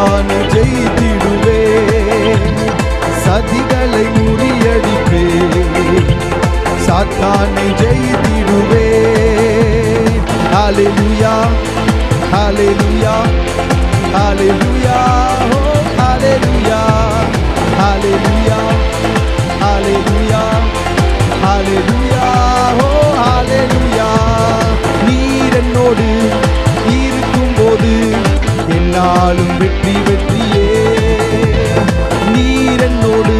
சாத்தானை ஜெயித்திடுவே சதிகளை முறியடிப்பே சாத்தானை ஜெயித்திடுவே ஹalleluya ஹalleluya ஹalleluya oh ஹalleluya ஹalleluya ஹalleluya ஹalleluya oh ஹalleluya நீர் என்னோடு വാളും വെട്ടി വെട്ടിയേ. നീരെന്നോട്